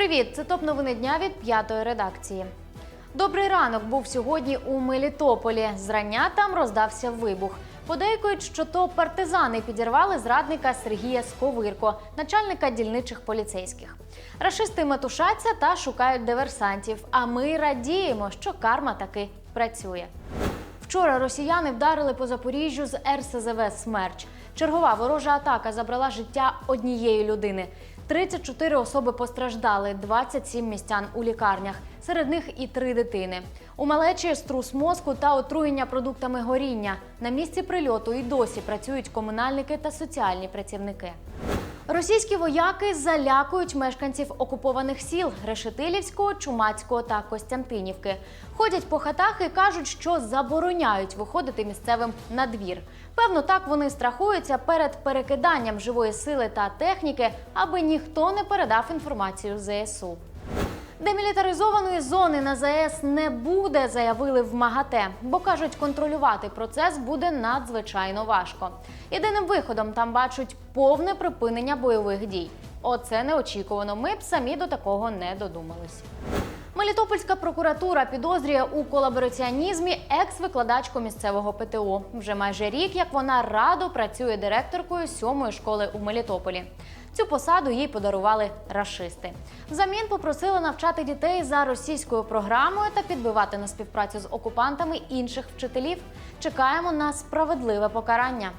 Привіт! Це топ новини дня від п'ятої редакції. Добрий ранок був сьогодні у Мелітополі. Зрання там роздався вибух. Подейкують, що то партизани підірвали зрадника Сергія Сковирко, начальника дільничих поліцейських. Рашисти метушаться та шукають диверсантів. А ми радіємо, що карма таки працює. Вчора росіяни вдарили по Запоріжжю з РСЗВ Смерч. Чергова ворожа атака забрала життя однієї людини. 34 особи постраждали, 27 містян у лікарнях. Серед них і три дитини. У малечі струс мозку та отруєння продуктами горіння. На місці прильоту і досі працюють комунальники та соціальні працівники. Російські вояки залякують мешканців окупованих сіл Решетилівського, Чумацького та Костянтинівки. Ходять по хатах і кажуть, що забороняють виходити місцевим на двір. Певно, так вони страхуються перед перекиданням живої сили та техніки, аби ніхто не передав інформацію ЗСУ. Демілітаризованої зони на ЗАЕС не буде, заявили в МАГАТЕ, бо кажуть, контролювати процес буде надзвичайно важко. Єдиним виходом там бачать повне припинення бойових дій. Оце неочікувано. Ми б самі до такого не додумались. Мелітопольська прокуратура підозрює у колабораціонізмі екс-викладачку місцевого ПТУ. Вже майже рік, як вона радо працює директоркою сьомої школи у Мелітополі. Цю посаду їй подарували рашисти. Взамін попросили навчати дітей за російською програмою та підбивати на співпрацю з окупантами інших вчителів. Чекаємо на справедливе покарання.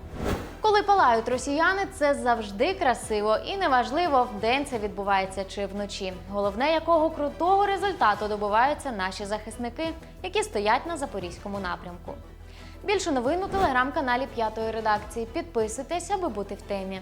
Коли палають росіяни, це завжди красиво і неважливо, вдень це відбувається чи вночі. Головне, якого крутого результату добиваються наші захисники, які стоять на запорізькому напрямку. Більше новин у телеграм-каналі П'ятої редакції. Підписуйтесь, аби бути в темі.